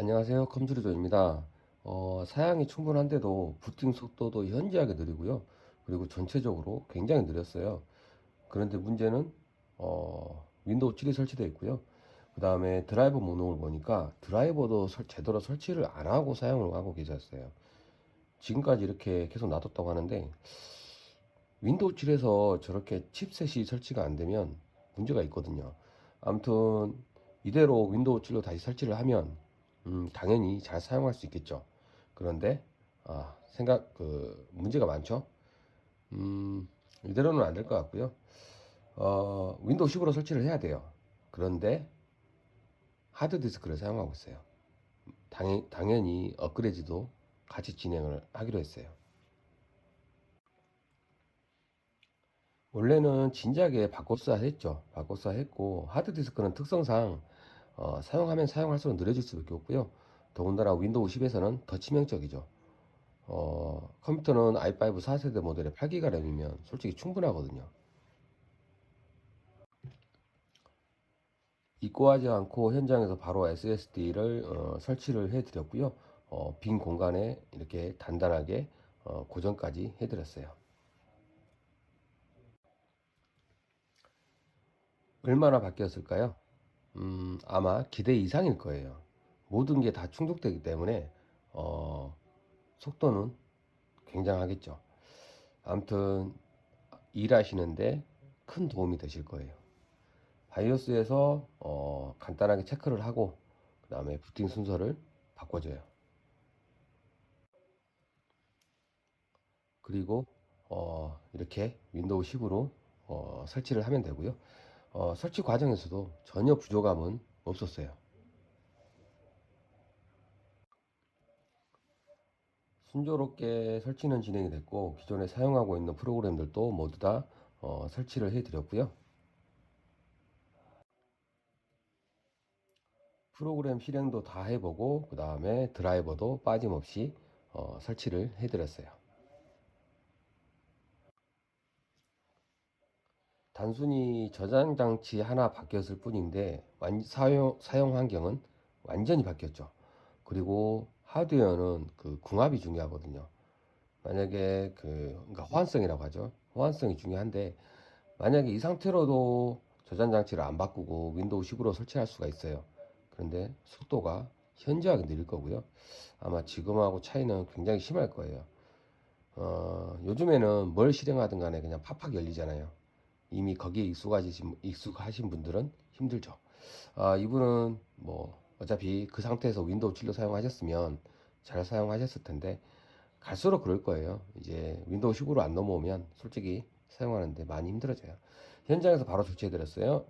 안녕하세요. 컴퓨터조입니다. 어, 사양이 충분한데도 부팅 속도도 현저하게 느리고요. 그리고 전체적으로 굉장히 느렸어요. 그런데 문제는 어, 윈도우 7이 설치되어 있고요. 그 다음에 드라이버 목록을 보니까 드라이버도 설- 제대로 설치를 안 하고 사용을 하고 계셨어요. 지금까지 이렇게 계속 놔뒀다고 하는데 윈도우 7에서 저렇게 칩셋이 설치가 안 되면 문제가 있거든요. 아무튼 이대로 윈도우 7로 다시 설치를 하면 음, 당연히 잘 사용할 수 있겠죠. 그런데 아, 생각 그 문제가 많죠. 음, 이대로는 안 될 것 같고요. 어, 윈도우 10으로 설치를 해야 돼요. 그런데 하드 디스크를 사용하고 있어요. 당연, 당연히 업그레이드도 같이 진행을 하기로 했어요. 원래는 진작에 바꿔써야 했죠. 바꿔써야 했고 하드 디스크는 특성상 어, 사용하면 사용할수록 느려질 수밖에 없고요. 더군다나 윈도우 10에서는 더 치명적이죠. 어, 컴퓨터는 i5 4세대 모델의 8기가 램이면 솔직히 충분하거든요. 입고하지 않고 현장에서 바로 SSD를 어, 설치를 해드렸고요. 어, 빈 공간에 이렇게 단단하게 어, 고정까지 해드렸어요. 얼마나 바뀌었을까요? 음, 아마 기대 이상일 거예요. 모든 게 다 충족되기 때문에 어, 속도는 굉장하겠죠. 아무튼 일하시는데 큰 도움이 되실 거예요. 바이오스에서 어, 간단하게 체크를 하고 그 다음에 부팅 순서를 바꿔줘요. 그리고 어, 이렇게 윈도우 10으로 어, 설치를 하면 되고요. 어, 설치 과정에서도 전혀 부족함은 없었어요. 순조롭게 설치는 진행이 됐고 기존에 사용하고 있는 프로그램들도 모두 다 어, 설치를 해드렸고요. 프로그램 실행도 다 해보고 그 다음에 드라이버도 빠짐없이 어, 설치를 해드렸어요. 단순히 저장 장치 하나 바뀌었을 뿐인데 완- 사용, 사용 환경은 완전히 바뀌었죠. 그리고 하드웨어는 그 궁합이 중요하거든요. 만약에 그 그러니까 호환성이라고 하죠. 호환성이 중요한데 만약에 이 상태로도 저장 장치를 안 바꾸고 윈도우 10으로 설치할 수가 있어요. 그런데 속도가 현저하게 느릴 거고요. 아마 지금하고 차이는 굉장히 심할 거예요. 어, 요즘에는 뭘 실행하든 간에 그냥 팍팍 열리잖아요. 이미 거기에 익숙하신, 익숙하신 분들은 힘들죠. 아, 이분은 뭐 어차피 그 상태에서 윈도우 7로 사용하셨으면 잘 사용하셨을 텐데 갈수록 그럴 거예요. 이제 윈도우 10으로 안 넘어오면 솔직히 사용하는데 많이 힘들어져요. 현장에서 바로 조치해 드렸어요.